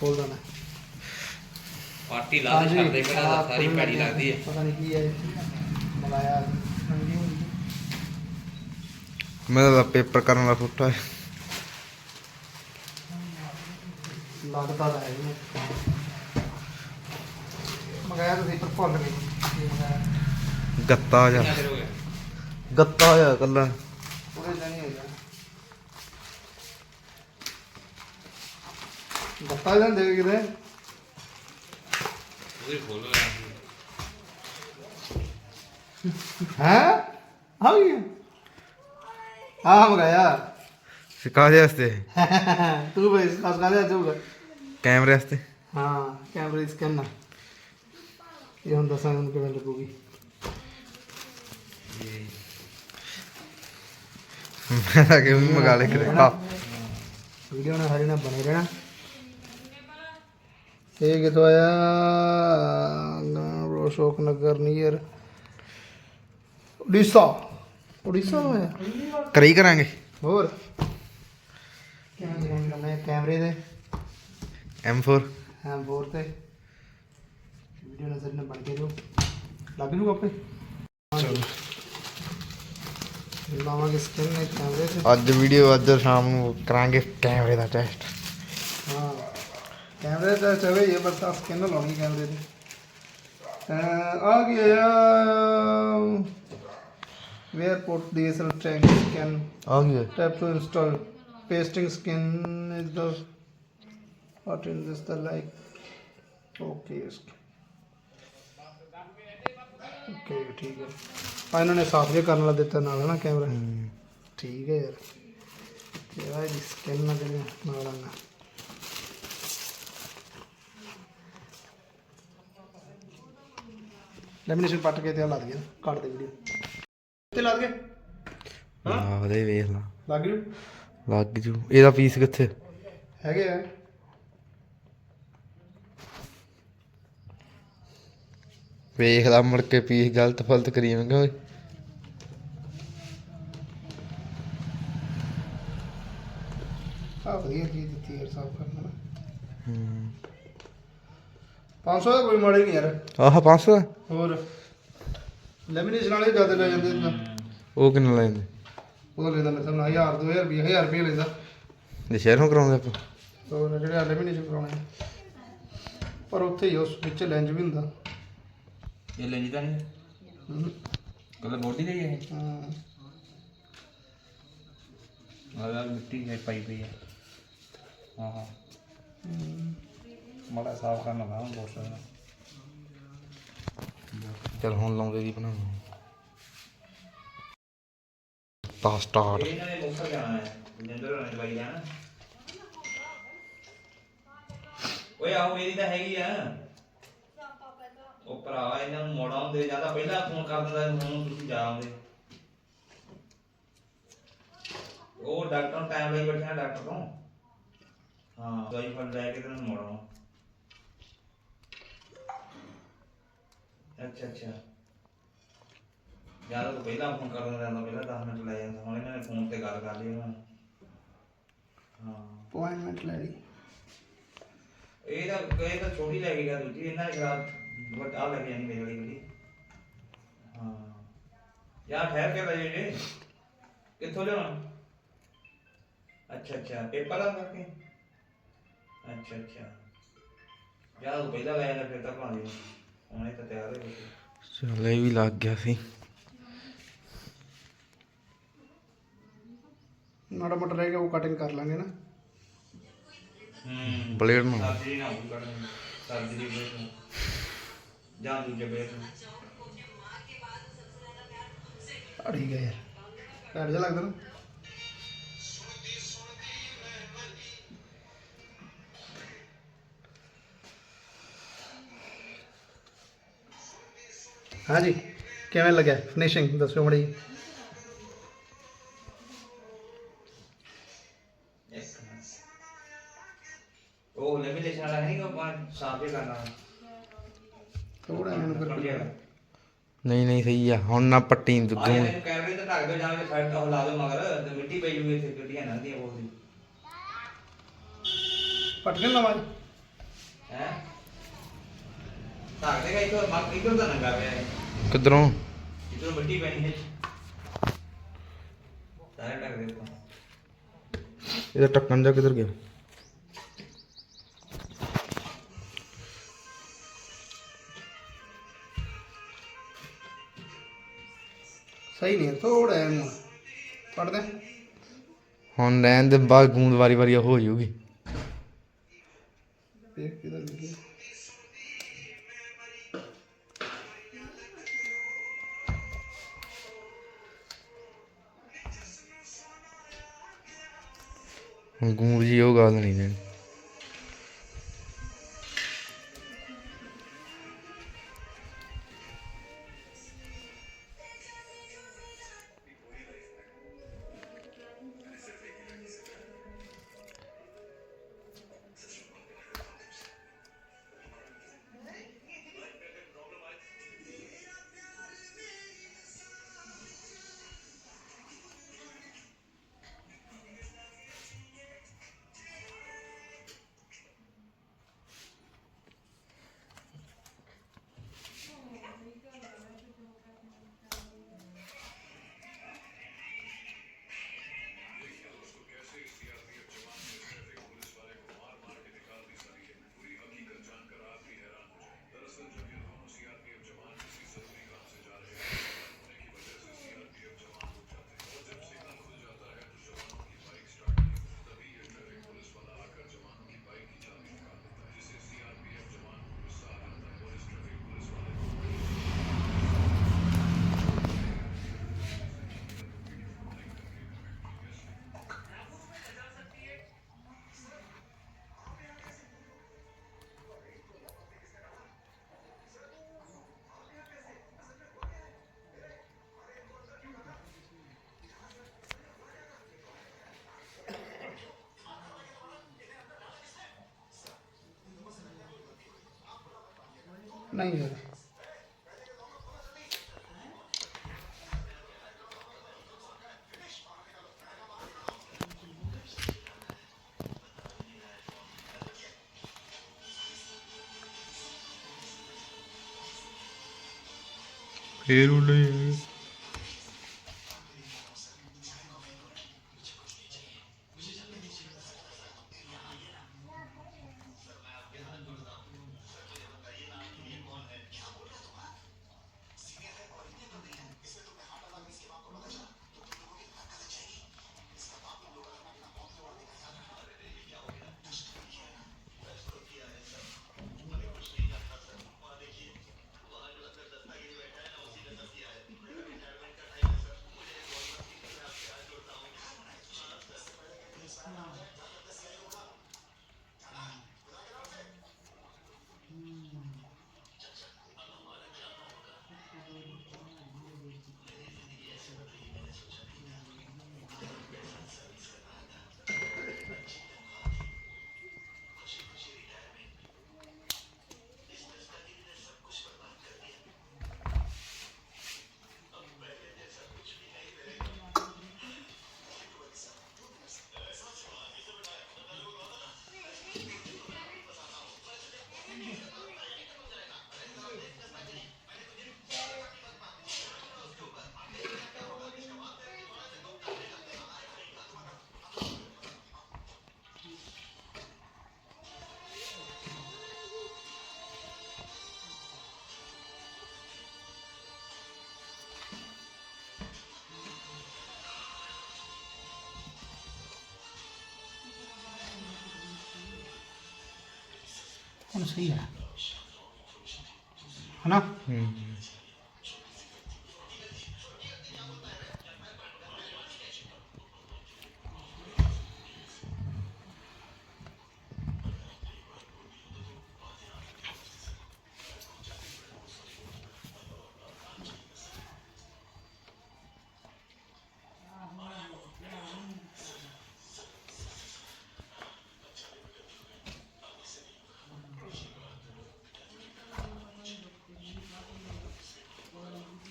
ਖੋਲ ਦੇਣਾ। ਪਾਰਟੀ ਲਾ ਦੇ ਛੱਡਦੇ ਤਾਂ ਸਾਰੀ ਪੈੜੀ ਲੱਗਦੀ ਹੈ ਪਤਾ ਨਹੀਂ ਕੀ ਹੈ ਮਲਾਇਆ। ਮੇਰਾ ਤਾਂ ਪੇਪਰ ਕਰਨ ਦਾ ਫੁੱਟਾ ਹੈ ਲੱਗਦਾ ਤਾਂ ਹੈ ਇਹਨੂੰ ਮਗਾਇਆ ਤੁਸੀਂ ਪਰ ਭੁੱਲ ਗਏ। ਕੀ ਮਗਾਇਆ? ਗੱਤਾ ਜਾ ਕਿੰਨਾ ਚਿਰ ਹੋ ਗਿਆ? ਗੱਤਾ ਜਾ ਕੱਲਾ ਉਹਦੇ ਜਾਣੀ ਹੈਗਾ ਬੱਤਾ ਜਾਂਦੇ ਕਿਤੇ ਉਹਦੇ ਖੋਲ ਲਿਆ ਹੈ ਆ ਗਈ ਆ ਮਗਾਇਆ ਸਿਕਾ ਦੇ ਵਾਸਤੇ ਤੂੰ ਬਈ ਖਾਸ ਕਰ ਜਾਊਗਾ ਕੈਮਰੇ ਵਾਸਤੇ ਹਾਂ ਕੈਮਰੇ ਸਕੈਨ ਇਹ ਹੁਣ ਦੱਸਾਂਗੇ ਉਹਨੂੰ ਕਿਵੇਂ ਲੱਗੂਗੀ ਮੈਂ ਤਾਂ ਕਿ ਉਹ ਵੀ ਮੰਗਾ ਰਹਿਣਾ ਇਹ ਕਿਤੋਂ ਆਇਆ? ਰੋਸ਼ੋਕ ਨਗਰ ਨੀਅਰ। ਉੜੀਸਾ। ਤੋਂ ਆਇਆ। ਕਰੀ ਕਰਾਂਗੇ। ਹੋਰ? ਕੈਮਰੇ ਦੇ M4 ਹਾਂ ਬੋਰ ਤੇ। ਵੀਡੀਓ ਨਜ਼ਰ ਨਾਲ ਬਣ ਕੇ ਜੋ ਲੱਗ ਜੂ ਆਪੇ। ਚਲੋ। ਲਾਵਾਂਗੇ ਸਕੈਨ ਨੇ ਕੈਮਰੇ ਤੇ। ਅੱਜ ਵੀਡੀਓ ਅੱਜ ਸ਼ਾਮ ਨੂੰ ਕਰਾਂਗੇ ਕੈਮਰੇ ਦਾ ਟੈਸਟ ਕੈਮਰੇ ਤਾਂ ਚਵੇ ਇਹ ਬਸ ਆ ਸਕੈਨ ਲਾਉਣੀ ਕੈਮਰੇ ਤੇ। ਅਹ ਆ? ਗਿਆ ਵੇਅਰ ਪੁੱਟ ਡੀਐਸਐਲ ਟੈਗ ਸਕੈਨ ਆ? ਗਿਆ tap to install pasting skin is the what in this the like? Okay okay ਠੀਕ ਹੈ ਆ ਇਹਨਾਂ ਨੇ ਸਾਫ਼ ਜਿਹਾ ਕਰਨ ਵਾਲਾ ਦਿੱਤਾ ਨਾਲ ਨਾ ਕੈਮਰਾ? ਠੀਕ ਹੈ ਯਾਰ। ਕਿਹੜਾ ਜੀ ਸਕਿਨ ਨਾਲ ਦੇ ਨਾਲ ਲੈਮੀਨੇਸ਼ਨ ਪੱਟ ਕੇ ਤੇ ਆਹ ਲਾ ਦਈਏ ਕੱਟ ਦੇ ਵੀਡੀਓ ਤੇ ਲਾ ਦਈਏ ਆਹ ਦੇ ਵੇਖ ਲਾ। ਲੱਗ ਜੂ ਲੱਗ ਜੂ। ਇਹਦਾ ਪੀਸ ਕਿੱਥੇ? ਹੈਗੇ ਆ। ਵੇਖਦਾ ਮੁੜ ਕੇ ਪੀਸ ਗਲਤ ਫਲਤ ਕਰੀ ਜਾਵਾਂਗੇ ਓਏ। ਆ ਵਧੀਆ ਚੀਜ਼ ਦਿੱਤੀ ਯਾਰ ਸਾਫ਼ ਕਰਨ। ਵਾਲਾ ਹੂੰ। 500 ਦਾ ਕੋਈ ਮਾੜਾ ਨਹੀਂ ਯਾਰ। ਆਹ 500 ਹੋਰ। ਲੈਮੀਨੇਸ਼ਨ ਵਾਲੇ ਜ਼ਿਆਦਾ ਲੈ ਜਾਂਦੇ ਨੇ ਉਹ ਕਿੰਨਾ ਲੈਂਦੇ ਉਹ ਲੈਂਦਾ ਮੇਰੇ ਸਾਹਮਣੇ 1000 2000 ਰੁਪਏ 1000 ਰੁਪਏ ਲੈਂਦਾ। ਜੇ ਸ਼ਹਿਰੋਂ ਕਰਾਉਂਦੇ ਆਪਾਂ? ਹੋਰ ਜਿਹੜੇ ਲੈਮੀਨੇਸ਼ਨ ਕਰਾਉਣੇ। ਪਰ ਉੱਥੇ ਹੀ ਉਸ ਵਿੱਚ ਲੈਂਜ ਵੀ ਹੁੰਦਾ। ਇਹ ਲੈਂਦੀ ਤਾਂ ਨਹੀਂ। ਹਮ, ਕੱਲ ਬੋਡੀ ਦੇ ਹੈ ਹਾਂ। ਆਹ ਮਿੱਟੀ ਹੈ ਪਾਈ ਪਈ ਹੈ ਹਾਂ। ਹਾਂ। ਮੜਾ ਸਾਫ਼ ਕਰਨਾ ਨਾ ਬਹੁਤ ਸਾਰਾ ਚਲ ਹੁਣ ਲਾਉਂਦੇ ਦੀ ਬਣਾਉਂ ਤਾਂ ਸਟਾਰਟ ਇਹਨਾਂ ਨੇ ਮੁਕਸਰ ਜਾਣਾ ਹੈ ਜਿੰਦਰ ਹੋਣੇ ਦਵਾਈ ਜਾਣਾ ਓਏ ਆਹੋ ਮੇਰੀ ਤਾਂ ਹੈਗੀ ਆ। ਉਹ ਭਰਾ ਇਹਨਾਂ ਨੂੰ ਮੋੜਾ ਹੁੰਦੇ ਜ਼ਿਆਦਾ ਪਹਿਲਾਂ ਫੋਨ ਕਰ ਦਿੰਦਾ ਹੁਣ ਤੁਸੀਂ ਜਾ ਆਉਂਦੇ। ਉਹ ਡਾਕਟਰ ਨੂੰ ਟਾਈਮ ਲਈ ਬੈਠਿਆ ਡਾਕਟਰ ਤੋਂ। ਹਾਂ ਦਵਾਈ ਫੜ ਲੈ ਕੇ ਤੈਨੂੰ ਮੋੜਾਂ। ਅੱਛਾ ਅੱਛਾ। ਯਾਰ ਉਹ ਪਹਿਲਾਂ ਫੋਨ ਕਰ ਦਿੰਦਾ ਤਾਂ ਪਹਿਲਾਂ 10 ਮਿੰਟ ਲੈ ਜਾਂਦਾ ਹੁਣ ਇਹਨਾਂ ਨੇ ਫੋਨ ਤੇ ਗੱਲ ਕਰ ਲਈ ਉਹਨਾਂ। ਹਾਂ। ਅਪਾਇੰਟਮੈਂਟ ਲੈ ਲਈ। ਇਹ ਤਾਂ ਇਹ ਤਾਂ ਛੋਟੀ ਲੈ ਕੇ ਗਿਆ ਦੂਜੀ ਇਹਨਾਂ ਨੇ ਖਰਾਬ ਆ ਲੈ ਕੇ ਜਾਣੀ ਮੇਰੇ ਵਾਲੀ ਗੱਡੀ ਹਾਂ। ਯਾਰ ਠਹਿਰ ਕੇ ਲੈ ਜੇ ਕਿੱਥੋਂ ਲਿਆਉਣਾ? ਅੱਛਾ ਅੱਛਾ ਪੇਪਰ ਆ ਕਰਕੇ? ਅੱਛਾ ਅੱਛਾ। ਯਾਰ ਉਹ ਪਹਿਲਾਂ ਲੈ ਜਾਂਦਾ ਫਿਰ ਤਾਂ ਭਾਂਜੀ ਹੁਣੇ ਤਾਂ ਤਿਆਰ ਹੋ ਗਏ ਚਲ ਇਹ ਵੀ ਲੱਗ ਗਿਆ ਸੀ। ਮਾੜਾ ਮੋਟਾ ਰਹਿ ਗਿਆ ਉਹ ਕਟਿੰਗ ਕਰ ਲਾਂਗੇ ਨਾ। ਹੂੰ। ਬਲੇਡ ਨੂੰ। ਸਰਜਰੀ ਨਾ ਹੋਊ ਕਰਨ ਸਰਜਰੀ ਬੇਸ ਨੂੰ ਜਾਂ ਦੂਜੇ ਬੇਸ ਨੂੰ ਆ ਠੀਕ ਹੈ ਯਾਰ। ਘੱਟ ਜਾ ਲੱਗਦਾ ਨਾ। ਹਾਂਜੀ ਕਿਵੇਂ ਲੱਗਿਆ? ਫਿਨਿਸ਼ਿੰਗ ਦੱਸੋ ਮੜੀ। ਉਹ ਲੈਮੀਨੇਸ਼ਨ ਵਾਲਾ ਨਹੀਂ ਉਹ ਸਾਫ਼ ਹੀ ਕਰਨਾ। ਥੋੜਾ ਇਹਨੂੰ ਕਰਕੇ ਨਹੀਂ ਨਹੀਂ ਸਹੀ ਆ। ਹੁਣ ਨਾ ਪੱਟੀ ਦੁੱਗੂ ਮੈਨੂੰ ਕੈਮਰੇ ਤੇ ਢੱਕ ਦਿਓ ਜਾਂ ਕੇ ਸਾਈਡ ਤੋਂ ਹਿਲਾ ਦਿਓ ਮਗਰ ਤੇ ਮਿੱਟੀ ਪਈ ਜੂਗੀ ਇੱਥੇ ਗੱਡੀਆਂ ਲੰਘਦੀਆਂ ਬਹੁਤ। ਦੀ ਪਟ ਕੇ ਲਵਾਂ ਧਾਕ ਦੇਗਾ ਇੱਧਰ ਮੱਕ ਇੱਧਰ ਤਾਂ ਨੰਗਾ ਪਿਆ ਹੈ ਕਿਧਰੋਂ? ਇੱਧਰ ਮਿੱਟੀ ਪੈਣੀ ਹੈ। ਸਾਰੇ ਢੱਕ ਦੇ ਉੱਪਰ। ਇਹਦਾ ਟੱਕਣ ਜਾ ਕਿੱਧਰ ਗਿਆ? ਸਹੀ ਨਹੀਂ ਥੋੜਾ ਹੈ ਮੂੰਹ। ਪੜ ਦੇ ਹੁਣ ਰਹਿਣ ਦੇ ਬਾਅਦ ਗੂੰਦ ਵਾਰੀ ਵਾਰੀ ਹੋ ਜਾਊਗੀ। ਦੇਖ ਕਿਧਰ ਲਿਖਿਆ ਹੁਣ ਗੂੰਦ ਜੀ ਉਹ ਗੱਲ ਨਹੀਂ ਦੇਣੀ ਨਹੀਂ ਯਾਰ ਫੇਰ ਹੁਣ ਸਹੀ ਹੈ। ਹਨਾ? ਹੂੰ।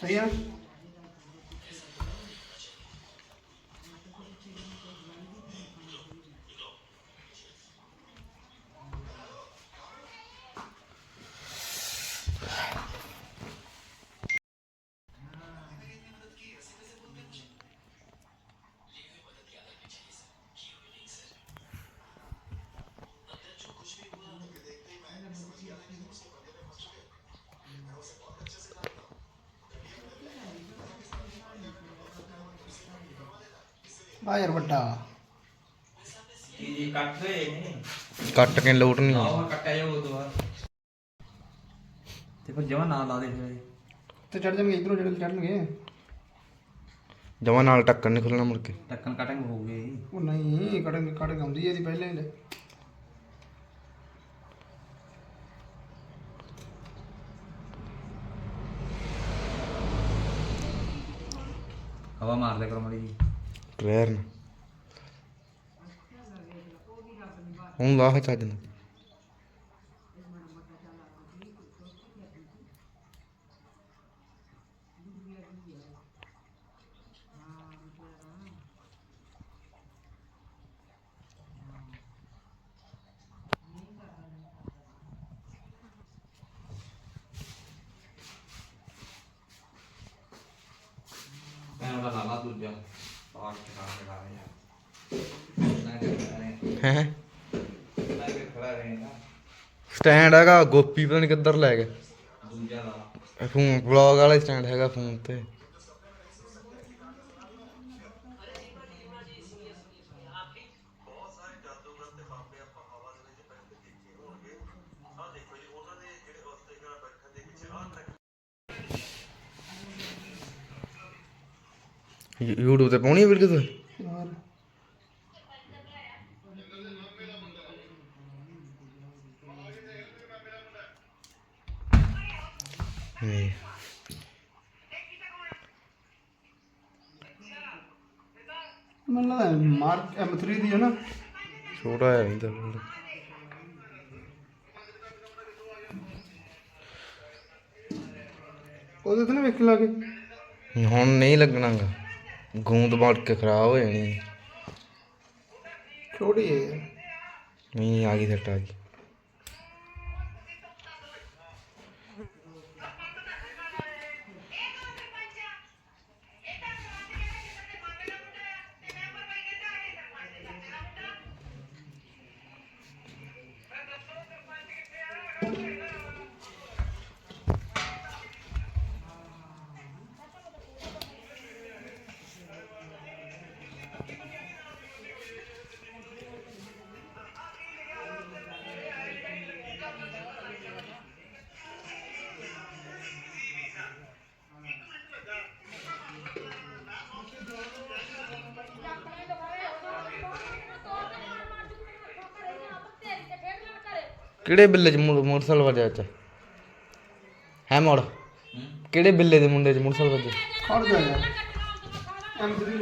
ਸਹੀ ਹੈ ਆ ਯਾਰ ਵੱਡਾ। ਕੀ ਜੀ ਕੱਟ ਰਹੇ ਨੇ ਕੱਟ ਕੇ ਲੋਟ ਨਹੀਂ ਆਉਂਦਾ ਆਹ ਕੱਟਿਆ ਜਾਊ ਉਹ ਤੋਂ ਬਾਅਦ। ਤੇ ਫਿਰ ਜਮਾ ਨਾ ਲਾ ਦੇ ਫਿਰ ਤੇ ਚੜ ਜਾਣਗੇ ਇਧਰੋਂ ਜਿਹੜੇ ਚੜਨਗੇ ਜਮਾ ਨਾਲ ਟੱਕਣ ਨਹੀਂ ਖੁੱਲਣਾ ਮੁੜ ਕੇ। ਟੱਕਣ ਕਟਿੰਗ ਹੋ ਗਈ। ਉਹ ਨਹੀਂ ਕਟਿੰਗ ਕਟਿੰਗ ਆਉਂਦੀ ਹੈ ਇਹਦੀ ਪਹਿਲਾਂ ਹੀ। ਹਵਾ ਮਾਰ ਲਿਆ ਕਰੋ ਮੜੀ ਜੀ। ਟ੍ਰੇਰ ਨਾ ਹੁਣ ਲਾਹ ਚੱਜ ਨਾ ਮੈਂ ਉਹਦਾ ਹੈ ਸਟੈਂਡ ਹੈਗਾ ਗੋਪੀ ਪਤਾ ਨਹੀਂ ਕਿੱਧਰ ਲੈ ਗਿਆ ਦੂਜਾ ਇਹ ਫੋਨ ਵਲੌਗ ਵਾਲਾ ਸਟੈਂਡ ਹੈਗਾ ਫੋਨ ਤੇ। YouTube ਤੇ ਪਾਉਣੀ ਹੈ ਵੀਡੀਓ ਤੂੰ? ਹੋਰ। ਨਹੀਂ ਮੈਨੂੰ ਲੱਗਦਾ ਮਾਰਕ M3 ਦੀ ਹੈ ਨਾ। ਛੋਟਾ ਹੈ ਫੋਨ। ਉਹਦੇ ਤੇ ਨਾ ਵੇਖ ਲਾ ਕੇ ਹੁਣ ਨਹੀਂ ਲੱਗਣਾਗਾ। ਗੂੰਦ ਮਾਰ ਕੇ ਖਰਾਬ ਹੋ ਜਾਣੀ। ਛੋਟੀ ਹੈ ਨਹੀਂ ਆ ਗਈ ਸੱਟ ਆ ਗਈ ਕਿਹੜੇ ਬਿੱਲੇ ਚ ਮੋਟਰਸਾਈਕਲ ਵੱਜਿਆ ਅੱਛਾ ਹੈ ਮੋੜ? ਕਿਹੜੇ ਬਿੱਲੇ ਦੇ ਮੁੰਡੇ ਚ ਮੋਟਰਸਾਈਕਲ ਵੱਜਿਆ? ਖੜ ਜਾ ਯਾਰ। M3